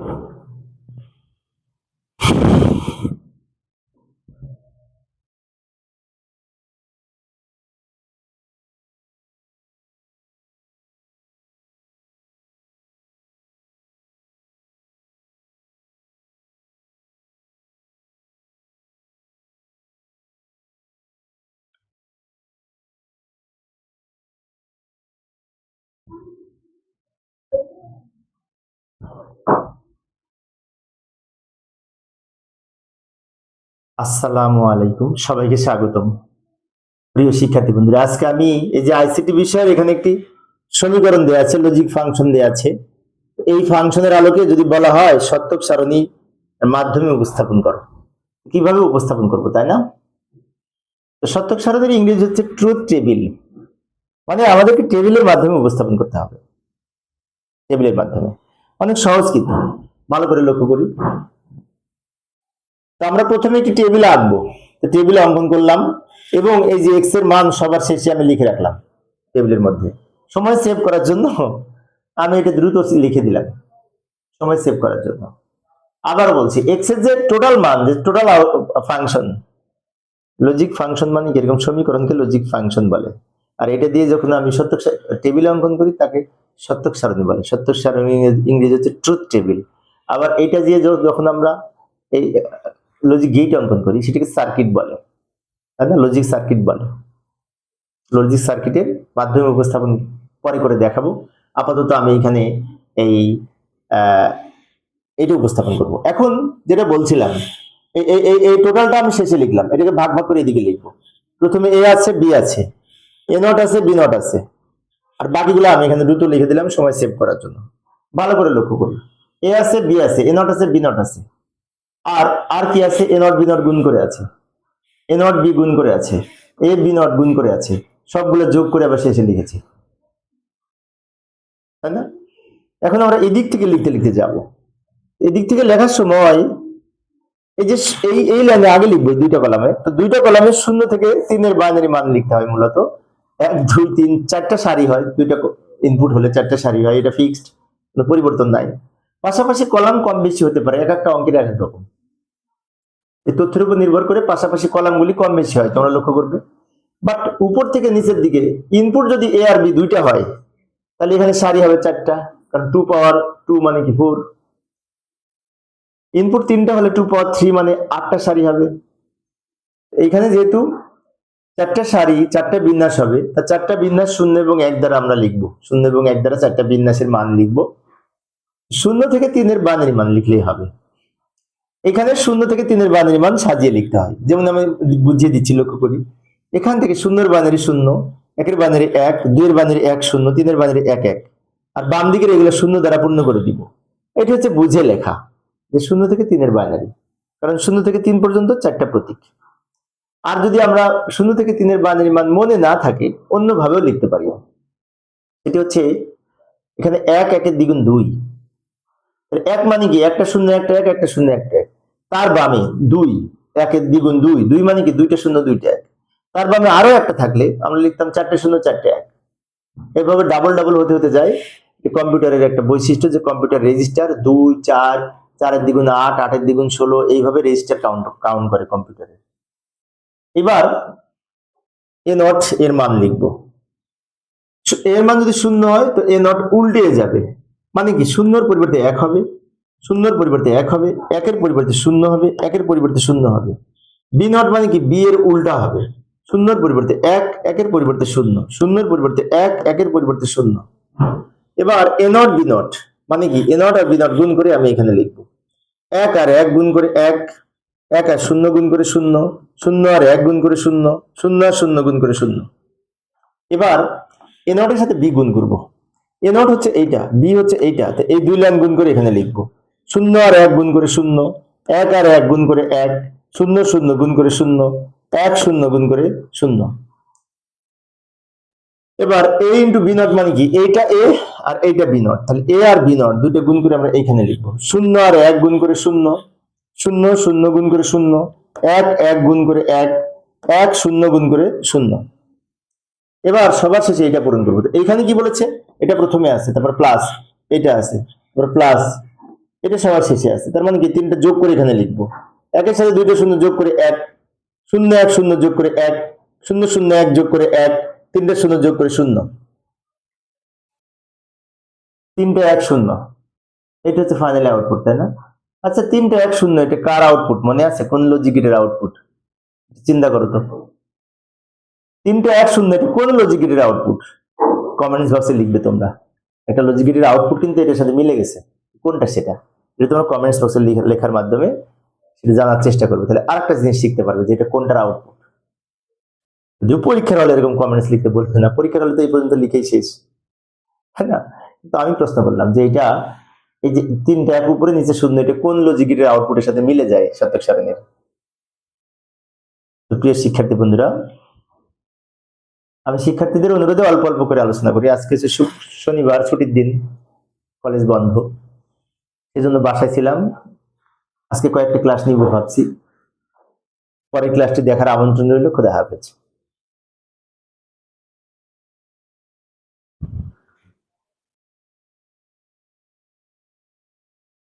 Oh. আসসালামু আলাইকুম, সবাইকে স্বাগতম। প্রিয় শিক্ষার্থী বন্ধুরা, আজকে আমি এই যে আইসিটি বিষয়ের এখানে একটি সমীকরণ দেওয়া আছে লজিক ফাংশন দেওয়া আছে। এই ফাংশনের আলোকে যদি বলা হয়, সত্যক সারণী মাধ্যমে উপস্থাপন করো। কীভাবে উপস্থাপন করব, তাই না? তো সত্যক সারণীর ইংরেজি হচ্ছে ট্রুথ টেবিল মানে আমাদেরকে টেবিলের মাধ্যমে উপস্থাপন করতে হবে। টেবিলের মাধ্যমে। অনেক সহজ কিন্তু। ভালো করে লক্ষ্য করি। তো আমরা প্রথমে একটি টেবিল আঁকবো। তো টেবিলে অঙ্কন করলাম এবং এই যে এক্সের মান সবার শেষে আমি লিখে রাখলাম টেবিলের মধ্যে। সময় সেভ করার জন্য আমি এটা দ্রুত লিখে দিলাম। সময় সেভ করার জন্য। আবার বলছি এক্সের যে টোটাল মান, যে টোটাল ফাংশন লজিক ফাংশন মানে কীরকম সমীকরণকে লজিক ফাংশন বলে। আর এটা দিয়ে যখন আমি সত্যক টেবিলে অঙ্কন করি, তাকে সত্যক সারণী বলে। সত্যক সারণী ইংরেজি হচ্ছে ট্রুথ টেবিল আবার এটা দিয়ে যখন আমরা এই লজিক গেট অঙ্কন করি, সেটাকে সার্কিট বলে। তাই না? লজিক সার্কিট বলে। লজিক সার্কিটের মাধ্যমে উপস্থাপন পরে করে দেখাবো। আপাতত আমি এখানে এই এটা উপস্থাপন করব। এখন যেটা বলছিলাম এই টোটালটা আমি শেষে লিখলাম। এটাকে ভাগ ভাগ করে এদিকে লিখব। প্রথমে এ আছে, বি আছে। এ নট আছে, বি নট আছে। আর বাকিগুলো আমি এখানে দ্রুত লিখে দিলাম সময় সেভ করার জন্য। ভালো করে লক্ষ্য করি এ আছে, বি আছে। এ নট আছে, বি নট আছে। আর আর কি আছে? এ নট বি নট গুণ করে আছে। এ নট বি গুণ করে আছে। এ বি নট গুণ করে আছে। সবগুলো যোগ করে আবার শেষে লিখেছি। তাই না? এখন আমরা এদিক থেকে লিখতে লিখতে যাব। এদিক থেকে লেখার সময় এই যে এই এই লাইনে আগে লিখব দুইটা কলামে। তো দুইটা কলামে শূন্য থেকে তিনের বাইনারি মান লিখতে হয় মূলত। এক, দুই, তিন, চারটা সারি হয়। দুইটা ইনপুট হলে চারটা সারি হয়। এটা ফিক্সড পরিবর্তন নাই। পাশাপাশি কলাম কম বেশি হতে পারে। এক একটা অঙ্কের এক এক রকম। এই তথ্যের উপর নির্ভর করে পাশাপাশি কলামগুলি কম বেশি হয়, তোমরা লক্ষ্য করবে। বাট উপর থেকে নিচের দিকে ইনপুট যদি এ আর বি দুইটা হয়, তাহলে এখানে সারি হবে চারটা, কারণ টু পাওয়ার টু মানে কি ফোর ইনপুট তিনটা হলে টু পাওয়ার থ্রি মানে আটটা সারি হবে। এইখানে যেহেতু চারটা সারি, চারটা বিন্যাস হবে, তা চারটা বিন্যাস শূন্য এবং এক দ্বারা আমরা লিখব। শূন্য এবং এক দ্বারা চারটা বিন্যাসের মান লিখব। শূন্য থেকে তিনের বানারি মান লিখলেই হবে। এখানে শূন্য থেকে তিনের বানারি মান সাজিয়ে লিখতে হয়। যেমন আমি বুঝিয়ে দিচ্ছি, লক্ষ্য করি। এখান থেকে শূন্যের বানারি শূন্য, একের বানারি এক, দুইয়ের বানারি এক শূন্য, তিনের বানারি এক এক। আর বাম দিকের এগুলো শূন্য দ্বারা পূর্ণ করে দিব। এটি হচ্ছে বুঝে লেখা যে শূন্য থেকে তিনের বাইনারি কারণ শূন্য থেকে তিন পর্যন্ত চারটা প্রতীক। আর যদি আমরা শূন্য থেকে তিনের বাইনারি মান মনে না থাকে, অন্যভাবেও লিখতে পারি। এটি হচ্ছে এখানে এক, একের দ্বিগুণ দুই। এক মানে কি? একটা শূন্য, একটা এক, একটা শূন্য, একটা এক। তার বামে দুই, একের দ্বিগুণ দুই দুই মানে কি দুইটা শূন্য, দুইটা এক। তার বামে আরও একটা থাকলে আমরা লিখতাম চারটে শূন্য, চারটে এক। এভাবে ডাবল ডাবল হতে হতে যায় কম্পিউটারের একটা বৈশিষ্ট্য যে কম্পিউটার রেজিস্টার দুই, চার, চারের দ্বিগুণ আট, আটের দ্বিগুণ ষোলো, এইভাবে রেজিস্টার কাউন্ট কাউন্ট করে কম্পিউটারে। এবার এ নট এর মান লিখব। এর মান যদি শূন্য হয়, তো এ নট উল্টে যাবে। মানে কি শূন্যর পরিবর্তে এক হবে। শূন্যর পরিবর্তে এক হবে, একের পরিবর্তে শূন্য হবে, একের পরিবর্তে শূন্য হবে। বি নট মানে কি? বি এর উল্টা হবে। শূন্যর পরিবর্তে এক, একের পরিবর্তে শূন্য। শূন্যের পরিবর্তে এক, একের পরিবর্তে শূন্য। এবার এ নট বি নট মানে কি? এ নট আর বি নট গুণ করে আমি এখানে লিখব। এক আর এক গুণ করে এক এক আর শূন্য গুণ করে শূন্য শূন্য আর এক গুণ করে শূন্য শূন্য আর শূন্য গুণ করে শূন্য। এবার এ নটের সাথে বি গুণ করব। এ নট হচ্ছে এইটা বি হচ্ছে এইটা, তো এই দুই লাইন গুণ করে এখানে লিখব। শূন্য আর এক গুণ করে শূন্য, এক আর এক গুণ করে এক, শূন্য শূন্য গুণ করে শূন্য, এক শূন্য গুণ করে শূন্য। এবার এ ইন্টু বি নট মানে কি? এইটা এ আর এইটা বি নট তাহলে এ আর বি নট দুটো গুণ করে আমরা এইখানে লিখব। শূন্য আর এক গুণ করে শূন্য শূন্য শূন্য গুণ করে শূন্য, এক এক গুণ করে এক এক শূন্য গুণ করে শূন্য। এবার সবার শেষে এটা পূরণ করব। এইখানে কি বলেছে? এটা প্রথমে আছে, তারপর প্লাস এটা আছে, তারপর প্লাস এটা সবার শেষে আছে। তার মানে কি? তিনটা যোগ করে এখানে লিখব। একের সাথে দুইটা শূন্য যোগ করে এক, শূন্য এক শূন্য যোগ করে এক, শূন্য শূন্য এক যোগ করে এক, তিনটা শূন্য যোগ করে শূন্য। তিনটা এক শূন্য। এটা হচ্ছে ফাইনাল আউটপুট তাই না? আচ্ছা তিনটা এক শূন্য, এটা কার আউটপুট মনে আছে? কোন লজিকেটের আউটপুট চিন্তা করো তো। তিনটা এক শূন্য, এটা কোন লজিকেটের আউটপুট কমেন্টস বক্সে লিখবে তোমরা। একটা লজিকেটের আউটপুট কিন্তু এটার সাথে মিলে গেছে। কোনটা সেটা? এটা তোমার কমেন্টস বক্সে লেখার মাধ্যমে সেটা জানার চেষ্টা করবে, তাহলে আরেকটা জিনিস শিখতে পারবে যে এটা কোনটার আউটপুট যদিও পরীক্ষার হলে এরকম কমেন্টস লিখতে বলতে না, পরীক্ষার হলে তো এই পর্যন্ত লিখেই শেষ। হ্যাঁ না? তো আমি প্রশ্ন করলাম যে এটা এই যে তিনটা এক উপরে নিচে শূন্য, এটা কোন লজিকেটের আউটপুটের সাথে মিলে যায় শতক সারণীর? প্রিয় শিক্ষার্থী বন্ধুরা, আমি শিক্ষার্থীদের অনুরোধে অল্প অল্প করে আলোচনা করি। আজকে শনিবার, ছুটির দিন কলেজ বন্ধ। এই জন্য বাসায় ছিলাম। আজকে কয়েকটা ক্লাস নিব ভাবছি। পরের ক্লাসটি দেখার আমন্ত্রণ রইল, খোদা হাফেজ।